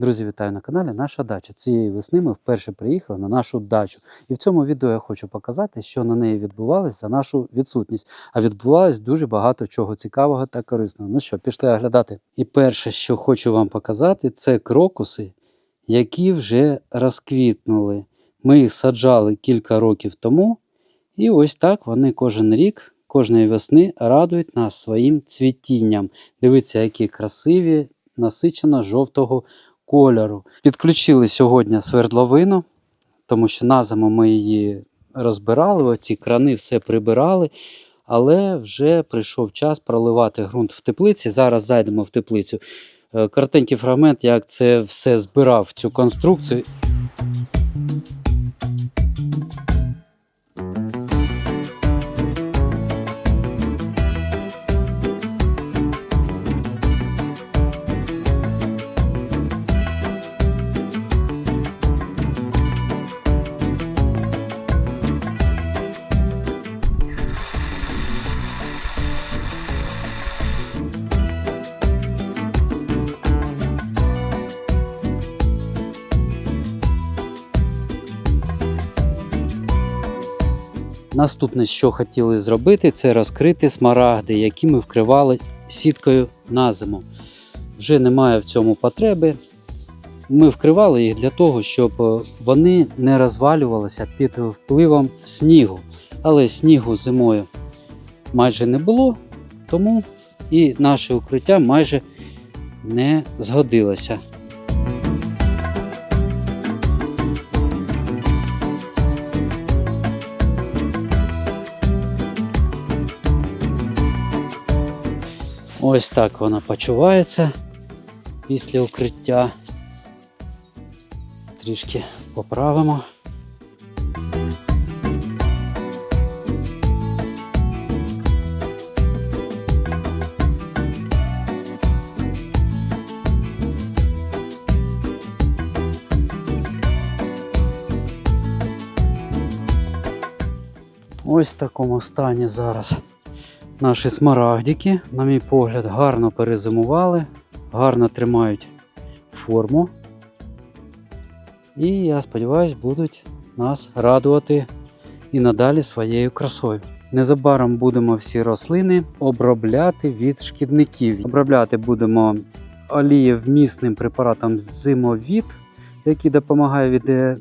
Друзі, вітаю на каналі Наша дача. Цієї весни ми вперше приїхали на нашу дачу. І в цьому відео я хочу показати, що на неї відбувалося за нашу відсутність. А відбувалось дуже багато чого цікавого та корисного. Ну що, пішли оглядати. І перше, що хочу вам показати, це крокуси, які вже розквітнули. Ми їх саджали кілька років тому. І ось так вони кожен рік, кожної весни радують нас своїм цвітінням. Дивіться, які красиві, насичено жовтого кольору. Підключили сьогодні свердловину, тому що на зиму ми її розбирали, оці крани все прибирали. Але вже прийшов час проливати ґрунт в теплиці. Зараз зайдемо в теплицю. Картинки фрагмент, як це все збирав цю конструкцію. Наступне, що хотіли зробити, це розкрити смарагди, які ми вкривали сіткою на зиму. Вже немає в цьому потреби. Ми вкривали їх для того, щоб е, вони не розвалювалися під впливом снігу. Але снігу зимою майже не було, тому і наше укриття майже не згодилося. Ось так вона почувається після укриття. Трішки поправимо. Ось в такому стані зараз наші смарагдики, на мій погляд, гарно перезимували, гарно тримають форму. І я сподіваюся, будуть нас радувати і надалі своєю красою. Незабаром будемо всі рослини обробляти від шкідників. Обробляти будемо олієвмісним препаратом зимовід, який допомагає від е,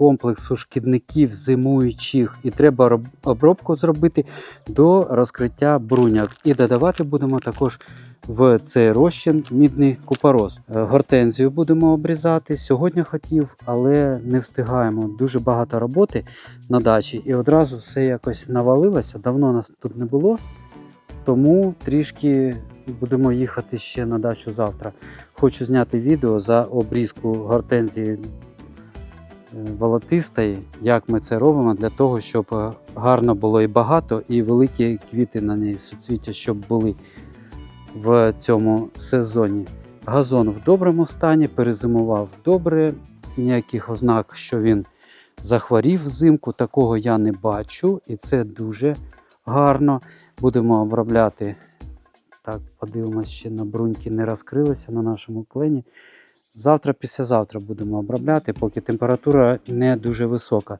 комплексу шкідників зимуючих. І треба обробку зробити до розкриття бруняк. І додавати будемо також в цей розчин мідний купорос. Е, Гортензію будемо обрізати. Сьогодні хотів, але не встигаємо. Дуже багато роботи на дачі, і одразу все якось навалилося. Давно нас тут не було, тому трішки будемо їхати ще на дачу завтра. Хочу зняти відео за обрізку гортензії волотистої, як ми це робимо для того, щоб е, гарно було і багато, і великі квіти на неї суцвіття, щоб були в цьому сезоні. Газон в доброму стані, перезимував добре, ніяких ознак, що він захворів взимку, такого я не бачу, і це дуже гарно. Будемо обробляти. Так, подивимось, ще на бруньки не розкрилися на нашому клені. Завтра, післязавтра будемо обробляти, поки температура не дуже висока.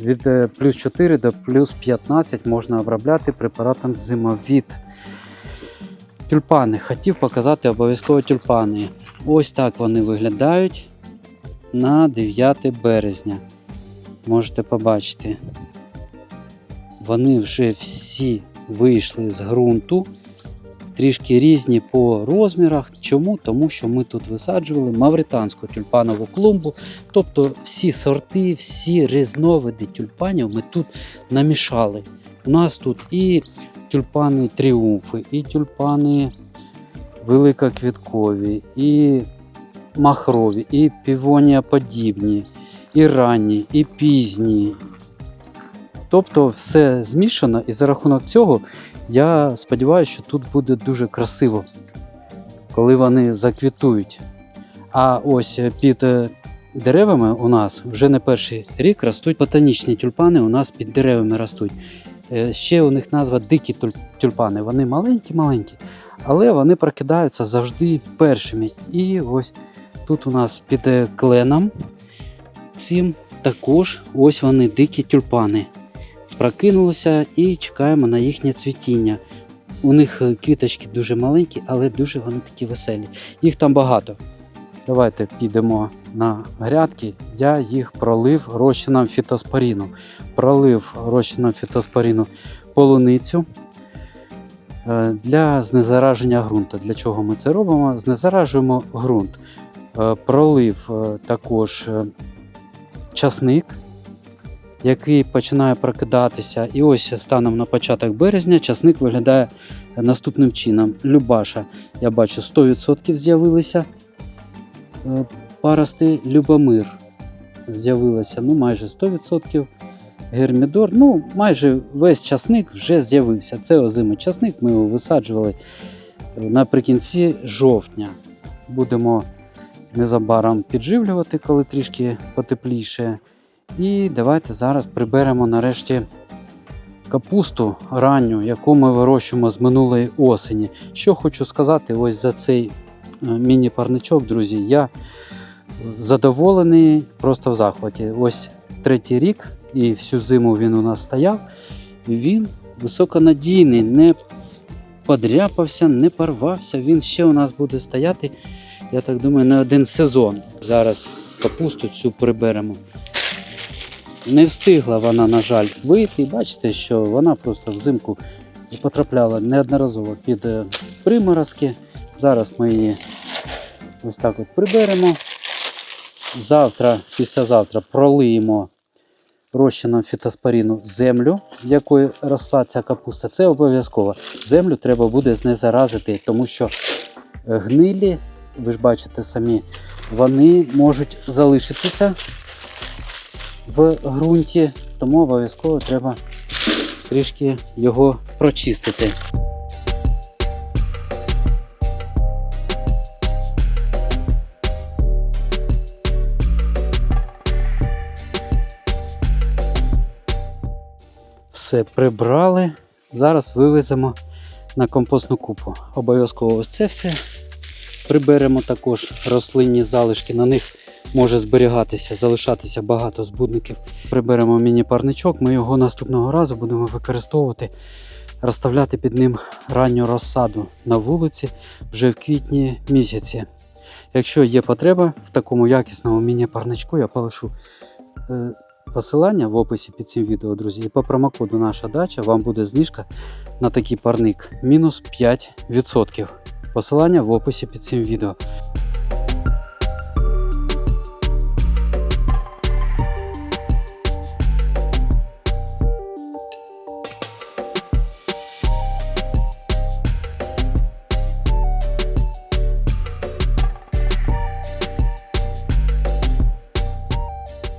Від е, плюс 4 до плюс 15 можна обробляти препаратом зимовід. Тюльпани. Хотів показати обов'язково тюльпани. Ось так вони виглядають на 9 березня. Можете побачити. Вони вже всі вийшли з ґрунту. Трішки різні по розмірах. Чому? Тому що ми тут висаджували мавританську тюльпанову клумбу. Тобто всі сорти, всі різновиди тюльпанів ми тут намішали. У нас тут і тюльпани тріумфи, і тюльпани великоквіткові, і махрові, і півоніаподібні, і ранні, і пізні. Тобто все змішано, і за рахунок цього я сподіваюся, що тут буде дуже красиво, коли вони заквітують. А ось е, під е, деревами у нас вже не перший рік ростуть ботанічні тюльпани, у нас під деревами ростуть. Е, Ще у них назва дикі тюльпани. Вони маленькі-маленькі, але вони прокидаються завжди першими. І ось Тут у нас під кленом цим також ось вони дикі тюльпани. Прокинулися і чекаємо на їхнє цвітіння. У них е, квіточки дуже маленькі, але дуже вони такі веселі. Їх там багато. Давайте підемо на грядки. Я їх пролив розчином фітоспоріну. Пролив розчином фітоспоріну полуницю е, для знезараження ґрунту. Для чого ми це робимо? Знезаражуємо ґрунт. Е, Пролив також часник, який починає прокидатися. І ось станом на початок березня часник виглядає наступним чином. Любаша, я бачу, 100% з'явилися е, парости Любомир. З'явилося ну, майже 100%. Гермідор, ну майже весь часник вже з'явився. Це озимий часник, ми його висаджували е, наприкінці жовтня. Будемо незабаром підживлювати, коли трішки потепліше. І давайте зараз приберемо нарешті капусту ранню, яку ми вирощуємо з минулої осені. Що хочу сказати, ось за цей е, міні-парничок, друзі, я задоволений просто в захваті. Ось третій рік, і всю зиму він у нас стояв. Він високонадійний, не подряпався, не порвався. Він ще у нас буде стояти, я так думаю, на один сезон. Зараз капусту цю приберемо. Не встигла вона, на жаль, вийти. Бачите, що вона просто взимку потрапляла неодноразово під е, приморозки. Зараз ми її ось так от приберемо. Завтра, післязавтра пролиємо розчином фітоспоріну землю, в якої росла ця капуста. Це обов'язково. Землю треба буде знезаразити, тому що е, гнилі, ви ж бачите самі, вони можуть залишитися в ґрунті, тому обов'язково треба трішки його прочистити. Все прибрали. Зараз вивеземо на компостну купу. Обов'язково ось це все приберемо також рослинні залишки. На них може зберігатися, залишатися багато збудників. Приберемо міні-парничок, ми його наступного разу будемо використовувати, розставляти під ним ранню розсаду на вулиці вже в квітні місяці. Якщо є потреба в такому якісному міні-парничку, я полишу е, посилання в описі під цим відео, друзі. І по промокоду наша дача вам буде знижка на такий парник мінус 5%. Посилання в описі під цим відео.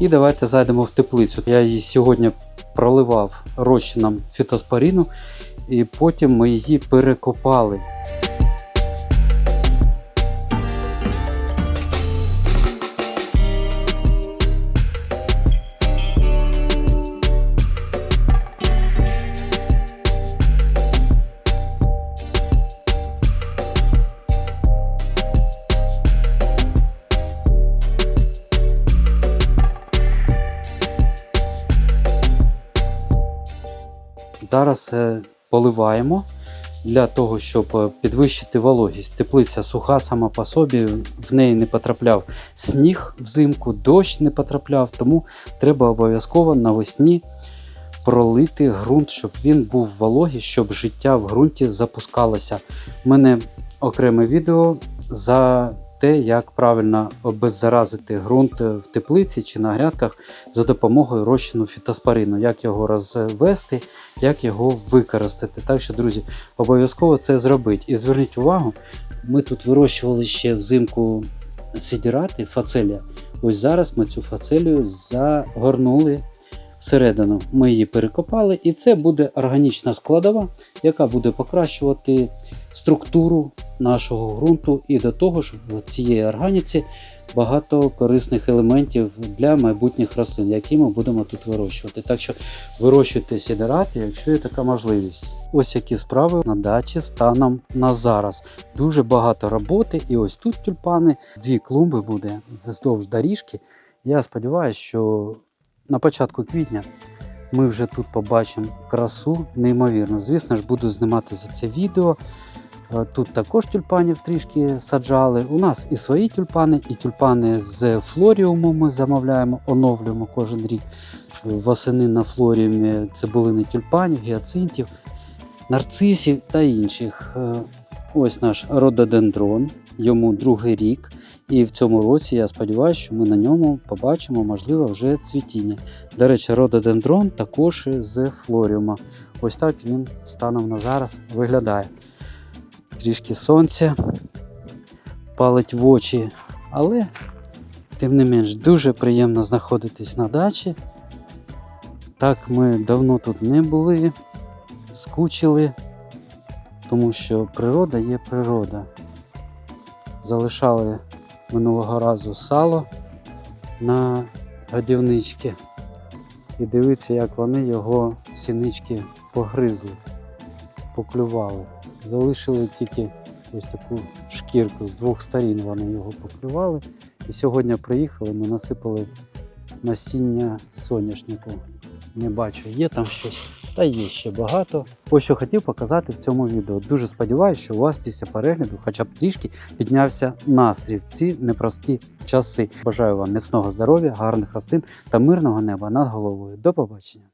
І давайте зайдемо в теплицю. Я її сьогодні проливав розчином фітоспоріну, і потім ми її перекопали. Зараз е, поливаємо для того, щоб е, підвищити вологість. Теплиця суха сама по собі, в неї не потрапляв сніг взимку, дощ не потрапляв, тому треба обов'язково навесні пролити ґрунт, щоб він був вологий, щоб життя в ґрунті запускалося. У мене окреме відео за те, як правильно обеззаразити ґрунт в теплиці чи на грядках за допомогою розчину фітоспорину, як його розвести, як його використати. Так що, друзі, обов'язково це зробити. І зверніть увагу, ми тут вирощували ще взимку сидірати, фацелія. Ось зараз ми цю фацелію загорнули всередину. Ми її перекопали, і це буде органічна складова, яка буде покращувати структуру нашого ґрунту. І до того ж, в цієї органіці багато корисних елементів для майбутніх рослин, які ми будемо тут вирощувати. Так що вирощуйте сідерати, якщо є така можливість. Ось які справи на дачі станом на зараз. Дуже багато роботи, і ось тут тюльпани, дві клумби буде вздовж доріжки. Я сподіваюся, що на початку квітня ми вже тут побачимо красу неймовірно. Звісно ж, буду знімати за це відео. Е, Тут також тюльпанів трішки саджали. У нас і свої тюльпани, і тюльпани з флоріуму ми замовляємо, оновлюємо кожен рік. Восени на флоріумі цибулини тюльпанів, гіацинтів, нарцисів та інших. Е, Ось наш рододендрон, йому другий рік. І в цьому році я сподіваюся, що ми на ньому побачимо, можливо, вже цвітіння. До речі, рододендрон також з флоріума. Ось так він станом на зараз виглядає. Трішки сонця палить в очі, але тим не менш дуже приємно знаходитись на дачі. Так ми давно тут не були, скучили, тому що природа є природа. Залишали минулого разу сало на годівнички. І дивіться, як вони його сінички погризли, поклювали. Залишили тільки ось таку шкірку з двох сторін вони його поклювали. І сьогодні приїхали, ми насипали насіння соняшнику. Не бачу, є там щось, та є ще багато. Ось що хотів показати в цьому відео. Дуже сподіваюся, що у вас після перегляду хоча б трішки піднявся настрій в ці непрості часи. Бажаю вам міцного здоров'я, гарних рослин та мирного неба над головою. До побачення!